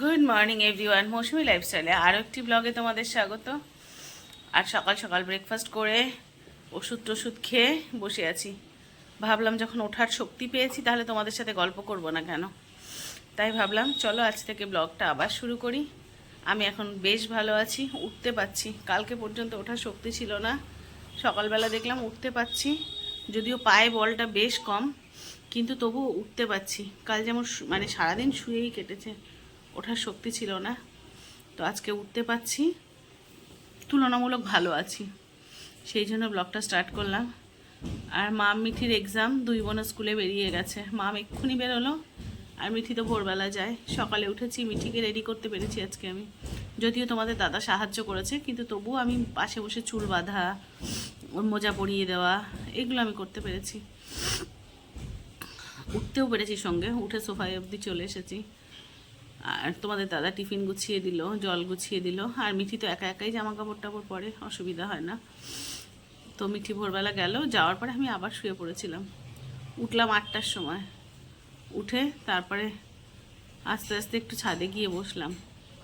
Good morning everyone মৌসুমি লাইফস্টাইলে আরও একটি ব্লগে তোমাদের স্বাগত। আর সকাল সকাল ব্রেকফাস্ট করে ওষুধ টষুধ খেয়ে বসে আছি। ভাবলাম যখন ওঠার শক্তি পেয়েছি, তাহলে তোমাদের সাথে গল্প করব না কেন? তাই ভাবলাম, চলো আজ থেকে ব্লগটা আবার শুরু করি। আমি এখন বেশ ভালো আছি, উঠতে পাচ্ছি কালকে পর্যন্ত ওঠার শক্তি ছিল না। সকালবেলা দেখলাম উঠতে পাচ্ছি যদিও পায়ে বলটা বেশ কম, কিন্তু তবু উঠতে পারছি। কাল যেমন মানে সারাদিন শুয়েই কেটেছে। ওঠার শক্তি ছিল না। তো আজকে উঠতে পারছি। তুলনামূলক ভালো আছি। সেই জন্য ব্লগটা স্টার্ট করলাম। আর মাম মিঠির এক্সাম দুই বোনের স্কুলে বেরিয়ে গেছে। মাম এক্ষুনি বেরোলো। আর মিঠি তো ভোরবেলা যায়। সকালে উঠেছি, মিঠিকে রেডি করতে পেরেছি আজকে আমি। যদিও তোমাদের দাদা সাহায্য করেছে, কিন্তু তবুও আমি পাশে বসে চুল বাঁধা ওর মোজা পরিয়ে দেওয়া, এগুলো আমি করতে পেরেছি। উঠতেও পেরেছি সঙ্গে। উঠে সোফায় অবধি চলে এসেছি। আর তোমাদের দাদা টিফিন গুছিয়ে দিল, জল গুছিয়ে দিল। আর মিঠি তো একা একাই জামা কাপড় টাপড় পরে, অসুবিধা হয় না। তো মিঠি ভোরবেলা গেল, যাওয়ার পরে আমি আবার শুয়ে পড়েছিলাম। উঠলাম আটটার সময়। উঠে তারপরে আস্তে আস্তে একটু ছাদে গিয়ে বসলাম।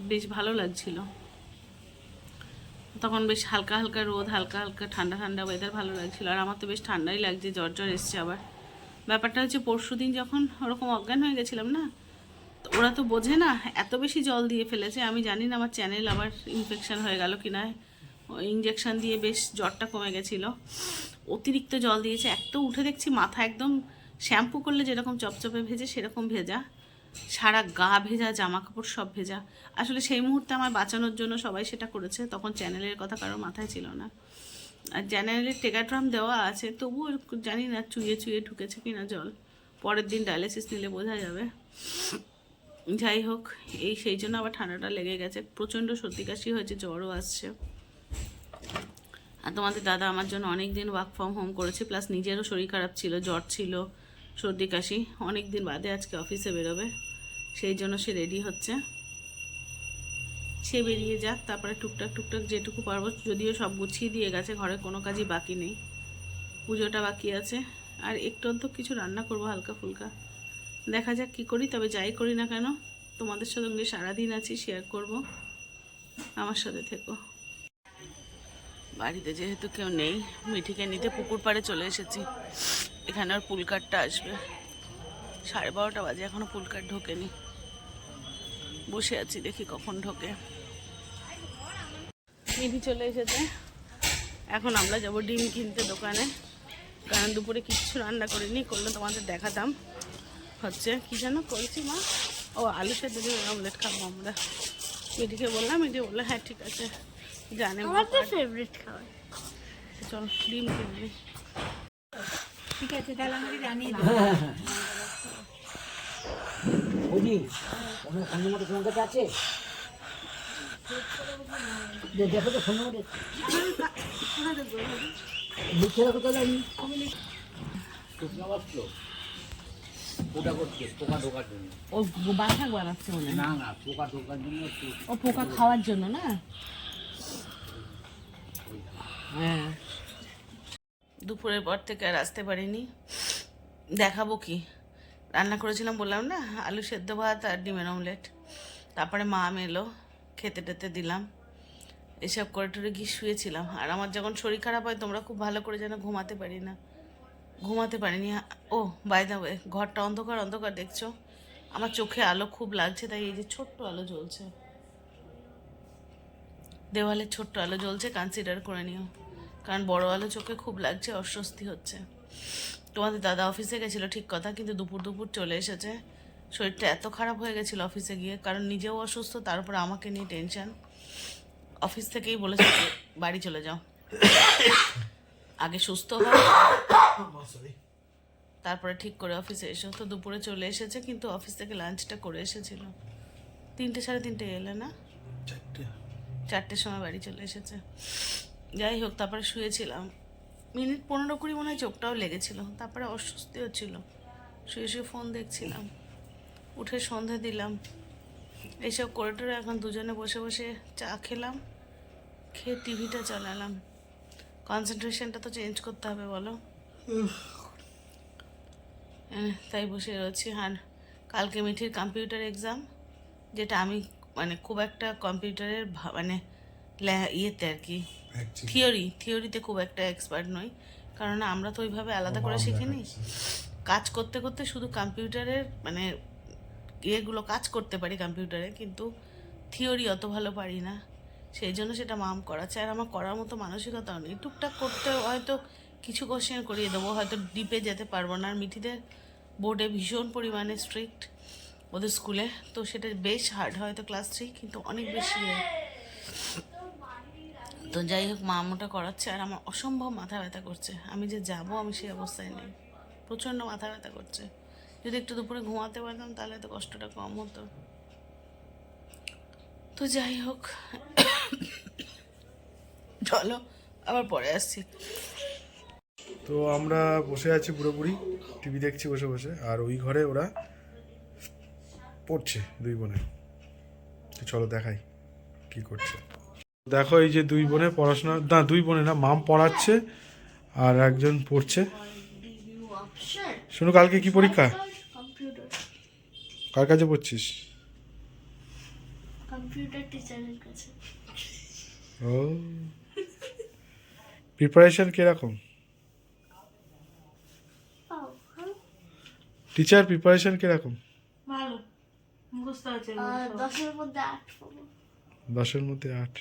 বেশ ভালো লাগছিল। তখন বেশ হালকা হালকা রোদ, হালকা হালকা ঠান্ডা ঠান্ডা ওয়েদার ভালো লাগছিল। আর আমার তো বেশ ঠান্ডাই লাগছে, জ্বর জ্বর এসছে আবার। ব্যাপারটা হচ্ছে পরশু দিন যখন ওরকম অজ্ঞান হয়ে গেছিলাম না ওরা তো বোঝে না, এত বেশি জল দিয়ে ফেলেছে। আমি জানি না আমার চ্যানেল আবার ইনফেকশান হয়ে গেল কি না ইঞ্জেকশন দিয়ে বেশ জ্বরটা কমে গেছিল। অতিরিক্ত জল দিয়েছে। এক তো উঠে দেখছি মাথা একদম শ্যাম্পু করলে যেরকম চপচপে ভেজে সেরকম ভেজা। সারা গা ভেজা জামা কাপড় সব ভেজা। আসলে সেই মুহূর্তে আমার বাঁচানোর জন্য সবাই সেটা করেছে, তখন চ্যানেলের কথা কারও মাথায় ছিল না। আর চ্যানেলের টেকাট্রাম দেওয়া আছে, তবুও জানি না চুয়ে চুয়ে ঢুকেছে কিনা জল। পরের দিন ডায়ালিসিস নিলে বোঝা যাবে। যাই হোক, এই সেই জন্য আবার ঠান্ডাটা লেগে গেছে। প্রচণ্ড সর্দি কাশি হয়েছে, জ্বরও আসছে। আর তোমাদের দাদা আমার জন্য অনেক দিন ওয়ার্ক ফ্রম হোম করেছে প্লাস নিজেরও শরীর খারাপ ছিল, জ্বর ছিল, সর্দি কাশি। অনেক দিন বাদে আজকে অফিসে বেরোবে। সেই জন্য সে রেডি হচ্ছে। সে বেরিয়ে যাক, তারপরে টুকটাক টুকটাক যেটুকু পারব, যদিও সব গুছিয়ে দিয়ে গেছে, ঘরে কোনো কাজই বাকি নেই। পুজোটা বাকি আছে। আর একটু অন্ত কিছু রান্না করব, হালকা ফুলকা। দেখা যাক কী করি, তবে যাই করি না কেন, তোমাদের সঙ্গে সারাদিন আছি শেয়ার করব। আমার সাথে থেকো। বাড়িতে যেহেতু কেউ নেই, মিঠিকে নিতে পুকুর পাড়ে চলে এসেছি। এখানে আর পুলকারটা আসবে। সাড়ে বারোটা বাজে, এখনও পুলকার ঢোকেনি। বসে আছি, দেখি কখন ঢোকে। মিঠি চলে এসেছে। এখন আমরা যাব ডিম কিনতে দোকানে। কারণ দুপুরে কিচ্ছু রান্না করিনি, করলে তোমাদের দেখাতাম। হচ্ছে কি যেন করেছি মা? ও আলু সেদ্ধ দিয়ে অমলেট খাব আমরা। মিঠিকে বললাম মিঠি বলল হ্যাঁ ঠিক আছে। জানে মা আমার তো ফেভারিট খাবার। চল ডিম কিনবি ঠিক আছে তাহলে আমাকে জানিয়ে বুঝি তোমার ফোন নম্বরটা তোমার কাছে আছে? দেখো তো ফোন নম্বরটা লিখে রাখো তাহলে আমি। পোকা করছে পোকা ঢোকার জন্য। ও বাসা বানাচ্ছে মনে না না পোকা ঢোকার জন্য ও পোকা খাওয়ার জন্য না? হ্যাঁ। দুপুরের পর থেকে আর আসতে পারিনি। দেখাবো কি। রান্না করেছিলাম বললাম না আলু সেদ্ধ ভাত আর ডিমের অমলেট। তারপরে মা এলো খেতে টেতে দিলাম। এসব করে টরে গিয়ে শুয়েছিলাম। আর আমার যখন শরীর খারাপ হয় তোমরা খুব ভালো করে যেন ঘুমাতে পারি না। ঘুমাতে পারিনি। ও বাই দা ওয়ে ঘরটা অন্ধকার অন্ধকার দেখছ? আমার চোখে আলো খুব লাগছে, তাই এই যে ছোট্ট আলো জ্বলছে। দেওয়ালে ছোট্ট আলো জ্বলছে কনসিডার করে নিও। কারণ বড় আলো চোখে খুব লাগছে, অস্বস্তি হচ্ছে। তোমাদের দাদা অফিসে গেছিল, ঠিক কথা, কিন্তু দুপুর দুপুর চলে এসেছে। শরীরটা এত খারাপ হয়ে গেছিল অফিসে গিয়ে, কারণ নিজেও অসুস্থ, তারপর আমাকে নিয়ে টেনশন অফিস থেকেই বলেছে বাড়ি চলে যাও। আগে সুস্থ হও তারপরে ঠিক করে অফিসে এসো। তো দুপুরে চলে এসেছে কিন্তু অফিস থেকে লাঞ্চটা করে এসেছিল। তিনটে সাড়ে তিনটে এলে না? চারটের সময় বাড়ি চলে এসেছে। যাই হোক তারপরে শুয়েছিলাম। মিনিট পনেরো কুড়ি মনে হয় চোখটাও লেগেছিল। তারপরে অস্বস্তি হচ্ছিল শুয়ে শুয়ে ফোন দেখছিলাম। উঠে সন্ধে দিলাম। এইসব করে টোরে এখন দুজনে বসে বসে চা খেলাম। খেয়ে টিভিটা চালালাম। কনসেন্ট্রেশনটা তো চেঞ্জ করতে হবে বলো। হ্যাঁ, তাই বসে রয়েছি আর কালকে মিঠির কম্পিউটার এক্সাম যেটা আমি মানে খুব একটা কম্পিউটারের মানে ইয়েতে আর কি থিওরি থিওরিতে খুব একটা এক্সপার্ট নই। কারণ আমরা তো ওইভাবে আলাদা করে শিখিনি। কাজ করতে করতে শুধু কম্পিউটারের মানে ইয়েগুলো কাজ করতে পারি কম্পিউটারে কিন্তু থিওরি অত ভালো পারি না। সেই জন্য সেটা মাম করাচ্ছে। আর আমার করার মতো মানসিকতাও নেই। টুকটাক করতে হয়তো কিছু কোশ্চেন করিয়ে দেবো, হয়তো ডিপে যেতে পারব না। আর মিঠিদের বোর্ডে ভীষণ পরিমাণে স্ট্রিক্ট ওদের স্কুলে তো সেটা বেশ হার্ড হয়তো ক্লাস থ্রি কিন্তু অনেক বেশি। তো যাই হোক, মা ওটা করাচ্ছে, আর আমার অসম্ভব মাথা ব্যথা করছে। আমি যে যাব, আমি সেই অবস্থায় নেই। প্রচণ্ড মাথা ব্যথা করছে। যদি একটু দুপুরে ঘুমাতে পারতাম, তাহলে তো কষ্টটা কম হতো। তো যাই হোক, চলো, আবার পরে আসছি। তো আমরা বসে আছি পুরোপুরি টিভি দেখছি বসে বসে আর ওই ঘরে ওরা পড়ছে দুই বোনে। তো চলো দেখাই কি করছে। দেখো এই যে দুই বোনে পড়াশোনা না দুই বোনে না মাম পড়াচ্ছে আর একজন পড়ছে। শোনো কালকে কি পরীক্ষা? কার কাছে পড়ছিস? কম্পিউটার টিচারের কাছে। ও। প্রিপারেশন কীরকম পাও হ্যাঁ টিচার প্রিপারেশন কীরকম? ভালো। মুখস্থ আছে আর দশের মধ্যে আট দশের মধ্যে আট।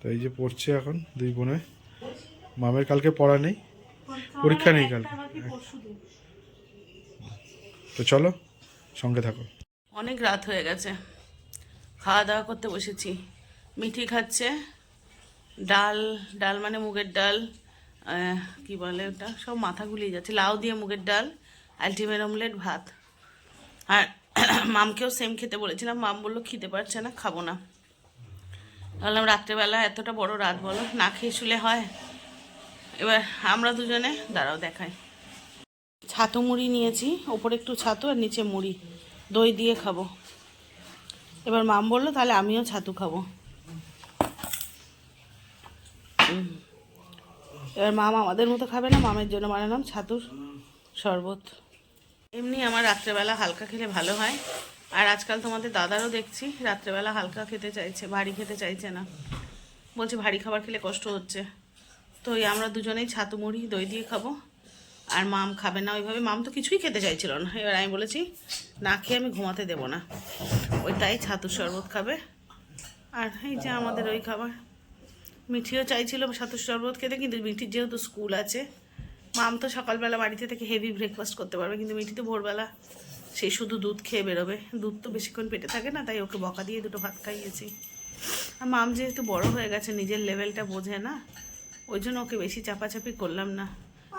তো এই যে পড়ছে এখন দুই বোনে। মামের কালকে পড়া নেই। পরীক্ষা নেই কালকে। তো চলো সঙ্গে থাকো। অনেক রাত হয়ে গেছে। খাওয়া দাওয়া করতে বসেছি। মিঠি খাচ্ছে। ডাল ডাল মানে মুগের ডাল। কি বলে ওটা? সব মাথা গুলিয়ে যাচ্ছে। লাউ দিয়ে মুগের ডাল। আলটিমেট অমলেট ভাত। আর মামকেও সেম খেতে বলেছিলাম, মাম বলল খেতে পারছে না, খাব না। বললাম, রাত্রেবেলা এতটা বড় রাত বলো, না খেয়ে শুলে হয়? এবার আমরা দুজনে, দাঁড়াও দেখাই। ছাতু মুড়ি নিয়েছি, ওপরে একটু ছাতু আর নিচে মুড়ি, দই দিয়ে খাব। এবার মাম বলল, তাহলে আমিও ছাতু খাব। এবার মাম আমাদের মতো খাবে না, মামের জন্য বানালাম ছাতুর শরবত। এমনি আমার রাত্রেবেলা হালকা খেলে ভালো হয়। আর আজকাল তোমাদের দাদারও দেখছি, রাত্রেবেলা হালকা খেতে চাইছে, ভারী খেতে চাইছে না। বলছে ভারী খাবার খেলে কষ্ট হচ্ছে। তো এই আমরা দুজনেই ছাতু মুড়ি, দই দিয়ে খাব। আর মাম খাবে না ওইভাবে, মাম তো কিছুই খেতে চাইছিল না। এবার আমি বলেছি, না খেয়ে আমি ঘুমাতে দেবো না। ওই তাই ছাতুর শরবত খাবে। আর এই যে আমাদের ওই খাবার। মিঠিও চাইছিল ছাতুর শরবত খেতে, কিন্তু মিঠির যেহেতু স্কুল আছে মাম তো সকালবেলা বাড়িতে থেকে হেভি ব্রেকফাস্ট করতে পারবে কিন্তু মিঠি তো ভোরবেলা সে শুধু দুধ খেয়ে বেরোবে। দুধ তো বেশিক্ষণ পেটে থাকে না তাই ওকে বকা দিয়ে দুটো ভাত খাইয়েছি। আর মাম যেহেতু বড় হয়ে গেছে নিজের লেভেলটা বোঝে না ওই জন্য ওকে বেশি চাপাচাপি করলাম না।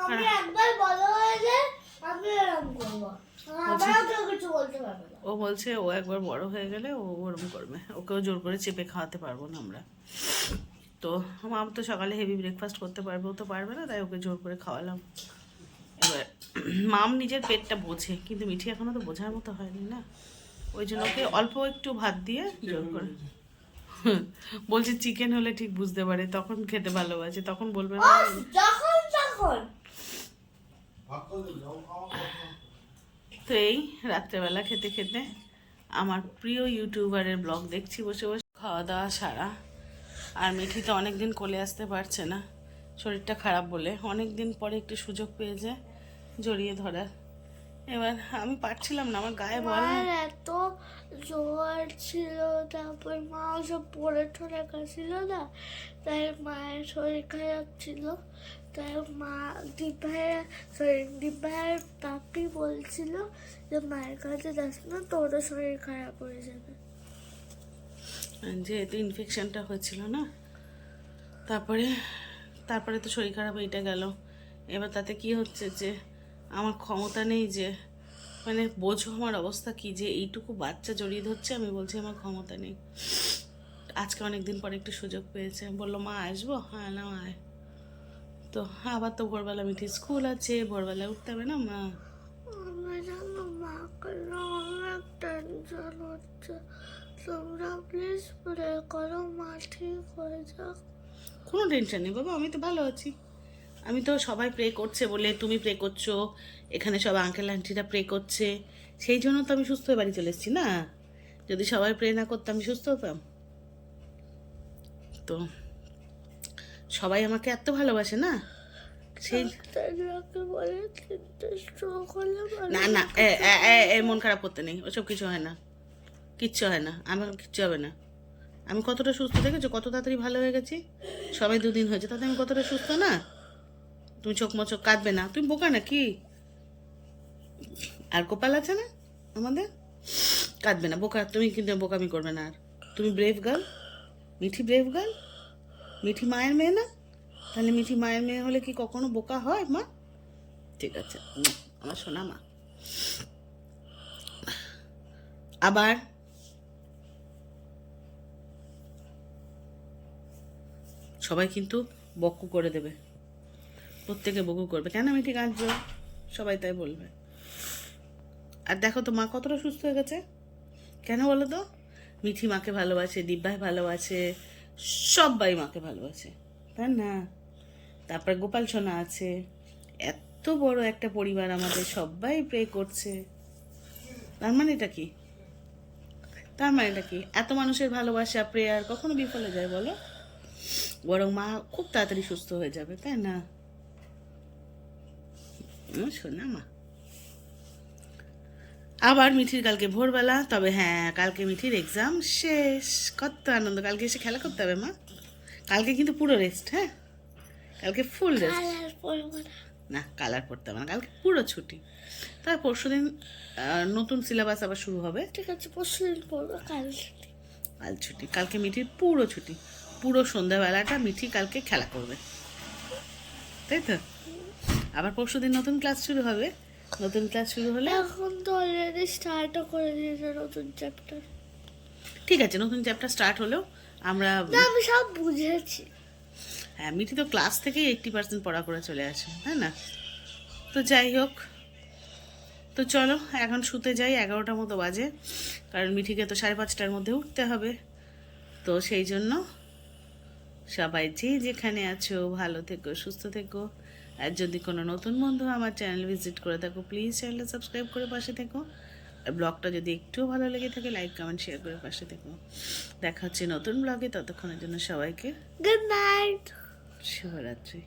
হয়ে ও বলছে ও একবার বড় হয়ে গেলে ও ওরম করবে। ওকেও জোর করে চেপে খাওয়াতে পারব না আমরা। তো মাম তো সকালে হেভি ব্রেকফাস্ট করতে পারবে তো পারবে না তাই ওকে জোর করে খাওয়ালাম। এবার মাম নিজের পেটটা বোঝে কিন্তু মিঠি এখনও তো বোঝার মতো হয়নি না। ওই জন্য ওকে অল্প একটু ভাত দিয়ে জোর করে বলছে চিকেন হলে ঠিক বুঝতে পারে তখন খেতে ভালোবাসে তখন বলবে না তো এই রাত্রেবেলা খেতে খেতে আমার প্রিয় ইউটিউবারের ব্লগ দেখছি বসে বসে। খাওয়া দাওয়া সারা। আর মিঠি তো অনেক দিন কোলে আসতে পারছে না। শরীরটা খারাপ বলে। অনেক দিন পরে একটু সুযোগ পেয়ে যায় জড়িয়ে ধরার। এবার আমি পারছিলাম না, আমার গায়ে বল এত জ্বর ছিল, তারপর মা সব পড়ে ঠরে গেছিল না, তাই মায়ের শরীর খারাপ ছিল। তাই মা দীপায় সরি দীপায়ের পাপি বলছিল যে, মায়ের কাছে যাস না, তোরও শরীর খারাপ হয়ে যাবে। যেহেতু ইনফেকশনটা হয়েছিল না, তারপরে তারপরে তো শরীর খারাপ এইটা গেল। এবার তাতে কি হচ্ছে যে, আমার ক্ষমতা নেই যে মানে বোঝো আমার অবস্থা কি যে, এইটুকু বাচ্চা জড়িয়ে ধরছে, আমি বলছি আমার ক্ষমতা নেই। আজকে অনেক দিন পরে একটু সুযোগ পেয়েছে। বলল মা, আসব? হ্যাঁ না, আয়। তো আবার তো ভোরবেলা মিঠি স্কুল আছে, ভোরবেলা উঠতে হবে না, মা? আমার হচ্ছে। তোমরা প্লিজ প্রে করো মা ঠিক হয়ে যাক। কোনো টেনশন নেই বাবা আমি তো ভালো আছি। আমি তো সবাই প্রে করছে বলে তুমি প্রে করছ এখানে সব আঙ্কেল আন্টিরা প্রে করছে। সেই জন্য তো আমি সুস্থ হয়ে বাড়ি চলে এসেছি না? যদি সবাই প্রে না করতাম আমি সুস্থ হতাম। তো সবাই আমাকে এত ভালোবাসে না? সেই না না মন খারাপ করতে নেই ওসব কিছু হয় না। কিচ্ছু হয় না আমার কিচ্ছু হবে না। আমি কতটা সুস্থ দেখেছ? কত তাড়াতাড়ি ভালো হয়ে গেছি? সবাই দুদিন হয়েছে, তাতে আমি কতটা সুস্থ না? তুমি চোখ মচোখ কাঁদবে না। তুমি বোকা না কি? আর কপাল আছে না আমাদের? কাঁদবে না, বোকা। তুমি কিন্তু বোকামি করবে না আর। তুমি brave girl Mithi brave girl Mithi মায়ের মেয়ে না? তাহলে মিঠি মায়ের মেয়ে হলে কি কখনো বোকা হয় মা? ঠিক আছে আমার শোনা মা। আবার সবাই কিন্তু বকু করে দেবে। প্রত্যেকে বকু করবে। কেন মিঠি কাঁদছো? সবাই তাই বলবে। আর দেখো তো মা কতটা সুস্থ হয়ে গেছে। কেন বলো তো? মিঠি মাকে ভালোবাসে, দিব্যাই ভালোবাসে সবাই মাকে ভালোবাসে। তাই না? তারপর গোপাল সোনা আছে। এত বড় একটা পরিবার আমাদের সবাই প্রে করছে। তার মানে এটা কি? তার মানে এটা কি? এত মানুষের ভালোবাসা প্রেয়ার কখনো বিফলে যায় বলো? বরং মা খুব তাড়াতাড়ি সুস্থ হয়ে যাবে তাই না? শোনা মা। আবার মিঠির কালকে ভোরবেলা তবে হ্যাঁ কালকে মিঠির এক্সাম শেষ। কত আনন্দ কালকে এসে খেলা করতে হবে মা? কালকে কিন্তু পুরো রেস্ট হ্যাঁ? কালকে ফুল রেস্ট না। কালার পড়তে হবে না কালকে পুরো ছুটি। তার পরশু দিন নতুন সিলেবাস আবার শুরু হবে? ঠিক আছে পরশু দিন পড়ব কাল ছুটি। কাল ছুটি কালকে মিঠির পুরো ছুটি। পুরো সন্ধ্যাবেলাটা মিঠি কালকে খেলা করবে। তাই তো? আবার পরশু দিন নতুন ক্লাস শুরু হবে। নতুন ক্লাস শুরু হলে? এখন তো অলরেডি স্টার্টও করে দিয়েছে নতুন চ্যাপ্টার ঠিক আছে নতুন চ্যাপ্টার স্টার্ট হলেও আমরা আমি সব বুঝেছি। হ্যাঁ মিঠি তো ক্লাস থেকেই এইটটি পার্সেন্ট পড়া করে চলে আসে হ্যাঁ না? তো যাই হোক তো চলো এখন শুতে যাই এগারোটার মতো বাজে। কারণ মিঠিকে তো সাড়ে পাঁচটার মধ্যে উঠতে হবে। তো সেই জন্য সবাই যে যেখানে আছো ভালো থেকো সুস্থ থেকো। আর যদি কোনো নতুন বন্ধু আমার চ্যানেল ভিজিট করে থাকো প্লিজ চ্যানেলটা সাবস্ক্রাইব করে পাশে থেকো। আর ব্লগটা যদি একটুও ভালো লেগে থাকে লাইক কমেন্ট শেয়ার করে পাশে থেকো। দেখা হচ্ছে নতুন ব্লগে ততক্ষণের জন্য সবাইকে গুড নাইট শুভরাত্রি।